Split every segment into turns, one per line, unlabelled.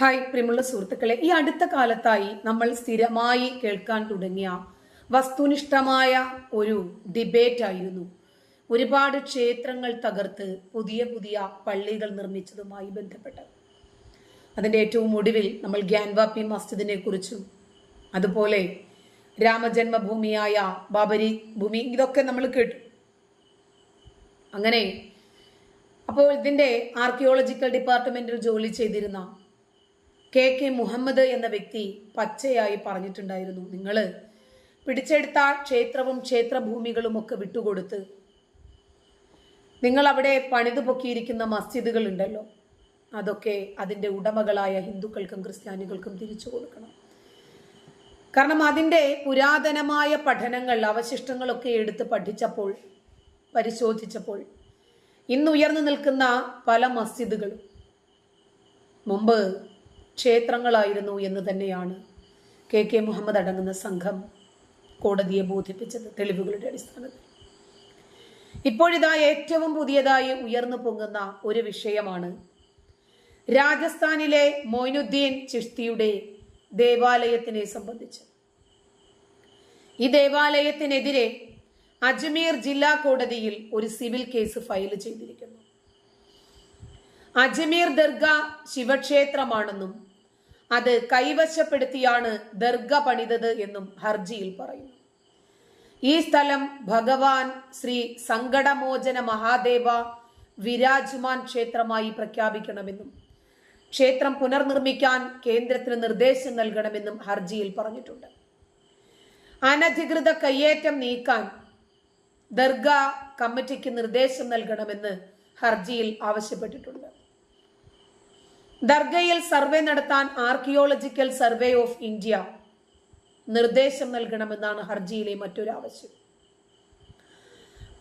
Hi പ്രിയമുള്ള സുഹൃത്തുക്കളെ. ഈ അടുത്ത കാലത്തായി നമ്മൾ സ്ഥിരമായി കേൾക്കാൻ തുടങ്ങിയ വസ്തുനിഷ്ഠമായ ഒരു ഡിബേറ്റ് ആയിരുന്നു ഒരുപാട് ക്ഷേത്രങ്ങൾ തകർത്ത് പുതിയ പുതിയ പള്ളികൾ നിർമ്മിച്ചതുമായി ബന്ധപ്പെട്ട് അതിന്റെ ഏറ്റവും ഒടുവിൽ നമ്മൾ ഗ്യാൻവാപ്പി മസ്ജിദിനെ കുറിച്ചും അതുപോലെ രാമജന്മഭൂമിയായ ബാബരി ഭൂമി ഇതൊക്കെ നമ്മൾ കേട്ടു. അങ്ങനെ അപ്പോൾ ഇതിന്റെ ആർക്കിയോളജിക്കൽ ഡിപ്പാർട്ട്മെന്റിൽ ജോലി ചെയ്തിരുന്ന കെ കെ മുഹമ്മദ് എന്ന വ്യക്തി പച്ചയായി പറഞ്ഞിട്ടുണ്ടായിരുന്നു. നിങ്ങൾ പിടിച്ചെടുത്ത ക്ഷേത്രവും ക്ഷേത്രഭൂമികളും ഒക്കെ വിട്ടുകൊടുത്ത് നിങ്ങൾ അവിടെ പണിതു പൊക്കിയിരിക്കുന്ന മസ്ജിദുകൾ ഉണ്ടല്ലോ അതൊക്കെ അതിന്റെ ഉടമകളായ ഹിന്ദുക്കൾക്കും ക്രിസ്ത്യാനികൾക്കും തിരിച്ചു കൊടുക്കണം. കാരണം അതിന്റെ പുരാതനമായ പഠനങ്ങൾ അവശിഷ്ടങ്ങളൊക്കെ എടുത്ത് പഠിച്ചപ്പോൾ പരിശോധിച്ചപ്പോൾ ഇന്ന് ഉയർന്നു നിൽക്കുന്ന പല മസ്ജിദുകളും. മുമ്പ് ക്ഷേത്രങ്ങളായിരുന്നു എന്ന് തന്നെയാണ് കെ കെ മുഹമ്മദ് അടങ്ങുന്ന സംഘം കോടതിയെ ബോധിപ്പിച്ചത് തെളിവുകളുടെ അടിസ്ഥാനത്തിൽ. ഇപ്പോഴിതാ ഏറ്റവും പുതിയതായി ഉയർന്നു പൊങ്ങുന്ന ഒരു വിഷയമാണ് രാജസ്ഥാനിലെ മൊയ്നുദ്ദീൻ ചിഷ്തിയുടെ ദേവാലയത്തിനെ സംബന്ധിച്ച്. ഈ ദേവാലയത്തിനെതിരെ അജ്മീർ ജില്ലാ കോടതിയിൽ ഒരു സിവിൽ കേസ് ഫയൽ ചെയ്തിരിക്കുന്നു. അജ്മീർ ദർഗ ശിവക്ഷേത്രമാണെന്നും അത് കൈവശപ്പെടുത്തിയാണ് ദർഗ പണിതത് എന്നും ഹർജിയിൽ പറയുന്നു. ഈ സ്ഥലം ഭഗവാൻ ശ്രീ സങ്കടമോചന മഹാദേവ വിരാജ്മാൻ ക്ഷേത്രമായി പ്രഖ്യാപിക്കണമെന്നും ക്ഷേത്രം പുനർനിർമ്മിക്കാൻ കേന്ദ്രത്തിന് നിർദ്ദേശം നൽകണമെന്നും ഹർജിയിൽ പറഞ്ഞിട്ടുണ്ട്. അനധികൃത കയ്യേറ്റം നീക്കാൻ ദർഗ കമ്മിറ്റിക്ക് നിർദ്ദേശം നൽകണമെന്ന് ഹർജിയിൽ ആവശ്യപ്പെട്ടിട്ടുണ്ട്. ദർഗയിൽ സർവേ നടത്താൻ ആർക്കിയോളജിക്കൽ സർവേ ഓഫ് ഇന്ത്യ നിർദ്ദേശം നൽകണമെന്നാണ് ഹർജിയിലെ മറ്റൊരു ആവശ്യം.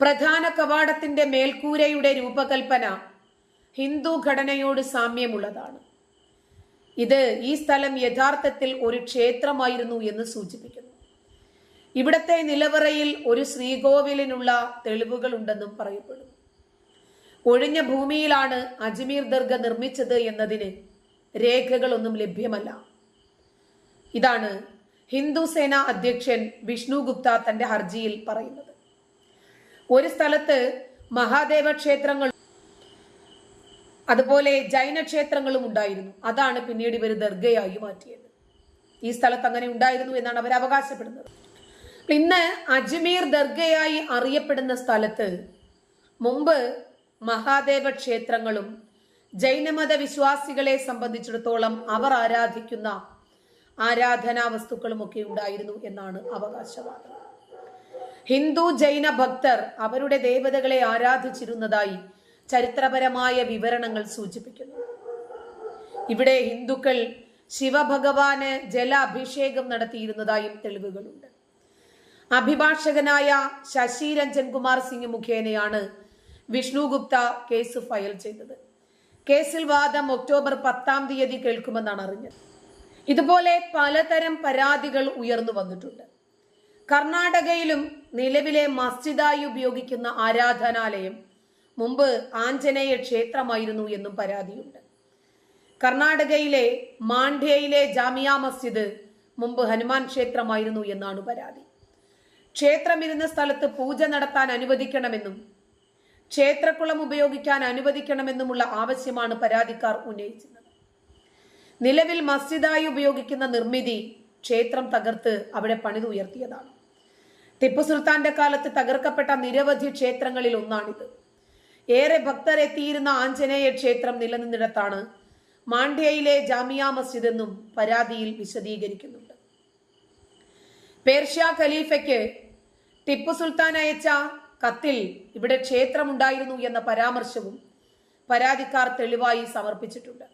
പ്രധാന കവാടത്തിന്റെ മേൽക്കൂരയുടെ രൂപകൽപ്പന ഹിന്ദു ഘടനയോട് സാമ്യമുള്ളതാണ്. ഇത് ഈ സ്ഥലം യഥാർത്ഥത്തിൽ ഒരു ക്ഷേത്രമായിരുന്നു എന്ന് സൂചിപ്പിക്കുന്നു. ഇവിടത്തെ നിലവറയിൽ ഒരു ശ്രീകോവിലിനുള്ള തെളിവുകൾ ഉണ്ടെന്നും പറയപ്പെടുന്നു. ഒഴിഞ്ഞ ഭൂമിയിലാണ് അജ്മീർ ദർഗ നിർമ്മിച്ചത് എന്നതിന് രേഖകളൊന്നും ലഭ്യമല്ല. ഇതാണ് ഹിന്ദു സേന അധ്യക്ഷൻ വിഷ്ണു ഗുപ്ത തന്റെ ഹർജിയിൽ പറയുന്നത്. ഒരു സ്ഥലത്ത് മഹാദേവ ക്ഷേത്രങ്ങൾ അതുപോലെ ജൈന ക്ഷേത്രങ്ങളും ഉണ്ടായിരുന്നു. അതാണ് പിന്നീട് ഇവർ ദർഗയായി മാറ്റിയത്. ഈ സ്ഥലത്ത് അങ്ങനെ ഉണ്ടായിരുന്നു എന്നാണ് അവർ അവകാശപ്പെടുന്നത്. ഇന്ന് അജ്മീർ ദർഗയായി അറിയപ്പെടുന്ന സ്ഥലത്ത് മുമ്പ് മഹാദേവ ക്ഷേത്രങ്ങളും ജൈനമത വിശ്വാസികളെ സംബന്ധിച്ചിടത്തോളം അവർ ആരാധിക്കുന്ന ആരാധനാ വസ്തുക്കളും ഒക്കെ ഉണ്ടായിരുന്നു എന്നാണ് അവകാശവാദം. ഹിന്ദു ജൈന ഭക്തർ അവരുടെ ദേവതകളെ ആരാധിച്ചിരുന്നതായി ചരിത്രപരമായ വിവരണങ്ങൾ സൂചിപ്പിക്കുന്നു. ഇവിടെ ഹിന്ദുക്കൾ ശിവഭഗവാന് ജല അഭിഷേകം നടത്തിയിരുന്നതായും തെളിവുകളുണ്ട്. അഭിഭാഷകനായ ശശി രഞ്ജൻ കുമാർ സിംഗ് മുഖേനയാണ് വിഷ്ണു ഗുപ്ത കേസ് ഫയൽ ചെയ്തത്. കേസിൽ വാദം ഒക്ടോബർ പത്താം തീയതി കേൾക്കുമെന്നാണ് അറിഞ്ഞത്. ഇതുപോലെ പലതരം പരാതികൾ ഉയർന്നു വന്നിട്ടുണ്ട്. കർണാടകയിലും നിലവിലെ മസ്ജിദായി ഉപയോഗിക്കുന്ന ആരാധനാലയം മുമ്പ് ആഞ്ജനേയ ക്ഷേത്രമായിരുന്നു എന്നും പരാതിയുണ്ട്. കർണാടകയിലെ മാണ്ഡ്യയിലെ ജാമിയ മസ്ജിദ് മുമ്പ് ഹനുമാൻ ക്ഷേത്രമായിരുന്നു എന്നാണ് പരാതി. ക്ഷേത്രമിരുന്ന സ്ഥലത്ത് പൂജ നടത്താൻ അനുവദിക്കണമെന്നും ക്ഷേത്രക്കുളം ഉപയോഗിക്കാൻ അനുവദിക്കണമെന്നുമുള്ള ആവശ്യമാണ് പരാതിക്കാർ ഉന്നയിച്ചത്. നിലവിൽ മസ്ജിദായി ഉപയോഗിക്കുന്ന നിർമ്മിതി ക്ഷേത്രം തകർത്ത് അവിടെ പണിതുയർത്തിയതാണ് ടിപ്പു സുൽത്താന്റെ കാലത്ത് തകർക്കപ്പെട്ട നിരവധി ക്ഷേത്രങ്ങളിൽ ഒന്നാണിത്. ഏറെ ഭക്തരെത്തിയിരുന്ന ആഞ്ജനേയ ക്ഷേത്രം നിലനിന്നിടത്താണ് മാണ്ഡ്യയിലെ ജാമിയ മസ്ജിദ് എന്നും പരാതിയിൽ വിശദീകരിക്കുന്നുണ്ട്. പേർഷ്യ ഖലീഫയ്ക്ക് ടിപ്പു സുൽത്താൻ അയച്ച കത്തിൽ ഇവിടെ ക്ഷേത്രമുണ്ടായിരുന്നു എന്ന പരാമർശവും പരാതിക്കാർ തെളിവായി സമർപ്പിച്ചിട്ടുണ്ട്.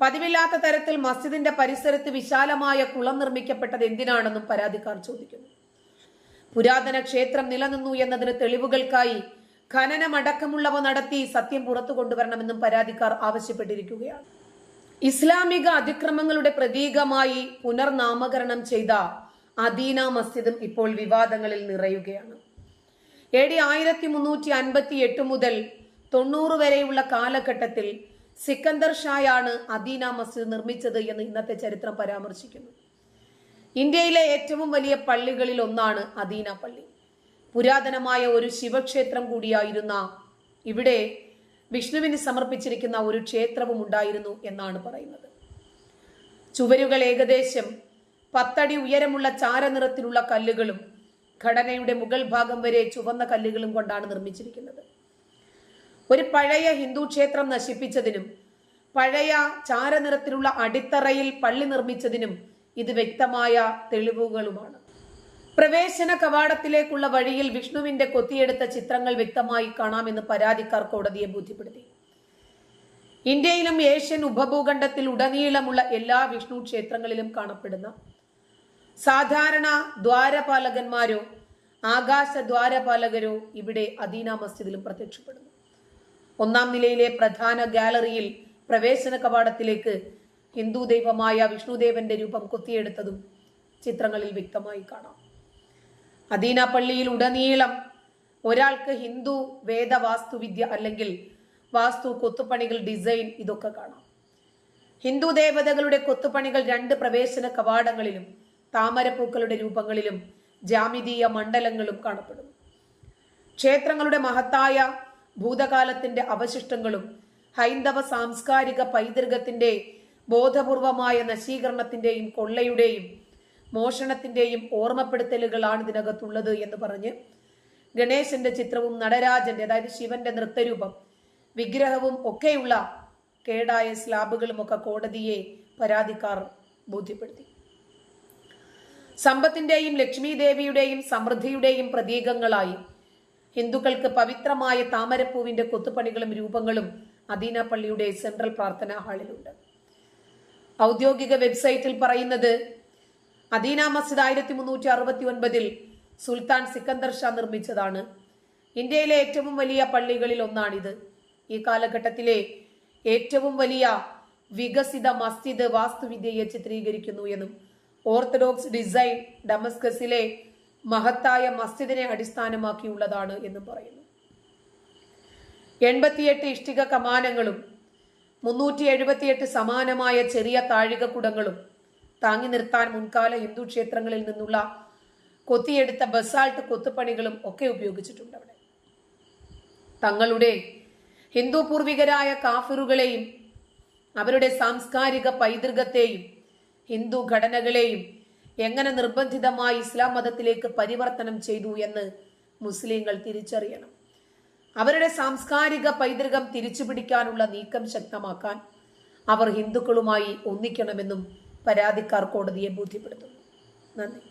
പതിവില്ലാത്ത തരത്തിൽ മസ്ജിദിന്റെ പരിസരത്ത് വിശാലമായ കുളം നിർമ്മിക്കപ്പെട്ടത് എന്തിനാണെന്നും പരാതിക്കാർ ചോദിക്കുന്നു. പുരാതന ക്ഷേത്രം നിലനിന്നു എന്നതിന് തെളിവുകൾക്കായി ഖനനമടക്കമുള്ളവ നടത്തി സത്യം പുറത്തു കൊണ്ടുവരണമെന്നും പരാതിക്കാർ ആവശ്യപ്പെട്ടിരിക്കുകയാണ്. ഇസ്ലാമിക അതിക്രമങ്ങളുടെ പ്രതീകമായി പുനർനാമകരണം ചെയ്ത അദീന മസ്ജിദും ഇപ്പോൾ വിവാദങ്ങളിൽ നിറയുകയാണ്. എ ഡി ആയിരത്തി മുന്നൂറ്റി അൻപത്തി എട്ട് മുതൽ തൊണ്ണൂറ് വരെയുള്ള കാലഘട്ടത്തിൽ സിക്കന്ദർ ഷായാണ് അദീന മസ്ജിദ് നിർമ്മിച്ചത് എന്ന് ഇന്നത്തെ ചരിത്രം പരാമർശിക്കുന്നു. ഇന്ത്യയിലെ ഏറ്റവും വലിയ പള്ളികളിൽ ഒന്നാണ് അദീന പള്ളി. പുരാതനമായ ഒരു ശിവക്ഷേത്രം കൂടിയായിരുന്ന ഇവിടെ വിഷ്ണുവിന് സമർപ്പിച്ചിരിക്കുന്ന ഒരു ക്ഷേത്രവും ഉണ്ടായിരുന്നു എന്നാണ് പറയുന്നത്. ചുവരുകൾ ഏകദേശം പത്തടി ഉയരമുള്ള ചാരനിറത്തിലുള്ള കല്ലുകളും ഘടനയുടെ മുകൾ ഭാഗം വരെ ചുവന്ന കല്ലുകളും കൊണ്ടാണ് നിർമ്മിച്ചിരിക്കുന്നത്. ഒരു പഴയ ഹിന്ദു ക്ഷേത്രം നശിപ്പിച്ചതിനും പഴയ ചാരനിറത്തിലുള്ള അടിത്തറയിൽ പള്ളി നിർമ്മിച്ചതിനും ഇത് വ്യക്തമായ തെളിവുകളുമാണ്. പ്രവേശന കവാടത്തിലേക്കുള്ള വഴിയിൽ വിഷ്ണുവിന്റെ കൊത്തിയെടുത്ത ചിത്രങ്ങൾ വ്യക്തമായി കാണാമെന്ന് പരാതിക്കാർ കോടതിയെ ബോധ്യപ്പെടുത്തി. ഇന്ത്യയിലും ഏഷ്യൻ ഉപഭൂഖണ്ഡത്തിൽ ഉടനീളമുള്ള എല്ലാ വിഷ്ണു ക്ഷേത്രങ്ങളിലും കാണപ്പെടുന്ന സാധാരണ ദ്വാരപാലകന്മാരോ ആകാശ ദ്വാരപാലകരോ ഇവിടെ അദീന മസ്ജിദിലും പ്രത്യക്ഷപ്പെടുന്നു. ഒന്നാം നിലയിലെ പ്രധാന ഗാലറിയിൽ പ്രവേശന കവാടത്തിലേക്ക് ഹിന്ദു ദൈവമായ വിഷ്ണുദേവന്റെ രൂപം കൊത്തിയെടുത്തതും ചിത്രങ്ങളിൽ വ്യക്തമായി കാണാം. അദീന പള്ളിയിൽ ഉടനീളം ഒരാൾക്ക് ഹിന്ദു വേദ വാസ്തുവിദ്യ അല്ലെങ്കിൽ വാസ്തു കൊത്തുപണികൾ ഡിസൈൻ ഇതൊക്കെ കാണാം. ഹിന്ദു ദേവതകളുടെ കൊത്തുപണികൾ രണ്ട് പ്രവേശന കവാടങ്ങളിലും താമരപ്പൂക്കളുടെ രൂപങ്ങളിലും ജാമിതീയ മണ്ഡലങ്ങളും കാണപ്പെടുന്നു. ക്ഷേത്രങ്ങളുടെ മഹത്തായ ഭൂതകാലത്തിന്റെ അവശിഷ്ടങ്ങളും ഹൈന്ദവ സാംസ്കാരിക പൈതൃകത്തിന്റെ ബോധപൂർവമായ നശീകരണത്തിന്റെയും കൊള്ളയുടെയും മോഷണത്തിന്റെയും ഓർമ്മപ്പെടുത്തലുകളാണ് ഇതിനകത്തുള്ളത് എന്ന് പറഞ്ഞ് ഗണേശന്റെ ചിത്രവും നടരാജന്റെ അതായത് ശിവന്റെ നൃത്തരൂപം വിഗ്രഹവും ഒക്കെയുള്ള കേടായ സ്ലാബുകളുമൊക്കെ കോടതിയെ പരാതിക്കാർ ബോധ്യപ്പെടുത്തി. സമ്പത്തിന്റെയും ലക്ഷ്മി ദേവിയുടെയും സമൃദ്ധിയുടെയും പ്രതീകങ്ങളായി. ഹിന്ദുക്കൾക്ക് പവിത്രമായ താമരപ്പൂവിന്റെ കൊത്തുപണികളും രൂപങ്ങളും അദീന പള്ളിയുടെ സെൻട്രൽ പ്രാർത്ഥനാ ഹാളിലുണ്ട്. ഔദ്യോഗിക വെബ്സൈറ്റിൽ പറയുന്നത് അദീന മസ്ജിദ് ആയിരത്തി മുന്നൂറ്റി അറുപത്തി ഒൻപതിൽ സുൽത്താൻ സിക്കന്ദർ ഷാ നിർമ്മിച്ചതാണ്. ഇന്ത്യയിലെ ഏറ്റവും വലിയ പള്ളികളിൽ ഒന്നാണിത്. ഈ കാലഘട്ടത്തിലെ ഏറ്റവും വലിയ വികസിത മസ്ജിദ് വാസ്തുവിദ്യയെ ചിത്രീകരിക്കുന്നു എന്നും ഓർത്തഡോക്സ് ഡിസൈൻ ഡമസ്കസിലെ മഹത്തായ മസ്ജിദിനെ അടിസ്ഥാനമാക്കിയുള്ളതാണ് എന്നും പറയുന്നു. എൺപത്തിയെട്ട് ഇഷ്ടിക കമാനങ്ങളും മുന്നൂറ്റി എഴുപത്തിയെട്ട് സമാനമായ ചെറിയ താഴികക്കുടങ്ങളും താങ്ങി നിർത്താൻ മുൻകാല ഹിന്ദു ക്ഷേത്രങ്ങളിൽ നിന്നുള്ള കൊത്തിയെടുത്ത ബസാൾട്ട് കൊത്തുപണികളും ഒക്കെ ഉപയോഗിച്ചിട്ടുണ്ട് അവിടെ. തങ്ങളുടെ ഹിന്ദു പൂർവികരായ കാഫിറുകളെയും അവരുടെ സാംസ്കാരിക പൈതൃകത്തെയും ഹിന്ദു ഘടനകളെയും എങ്ങനെ നിർബന്ധിതമായി ഇസ്ലാം മതത്തിലേക്ക് പരിവർത്തനം ചെയ്തു എന്ന് മുസ്ലിങ്ങൾ തിരിച്ചറിയണം. അവരുടെ സാംസ്കാരിക പൈതൃകം തിരിച്ചു തിരിച്ചുപിടിക്കാനുള്ള നീക്കം ശക്തമാക്കാൻ അവർ ഹിന്ദുക്കളുമായി ഒന്നിക്കണമെന്നും പരാതിക്കാർ കോടതിയെ ബോധ്യപ്പെടുത്തുന്നു. നന്ദി.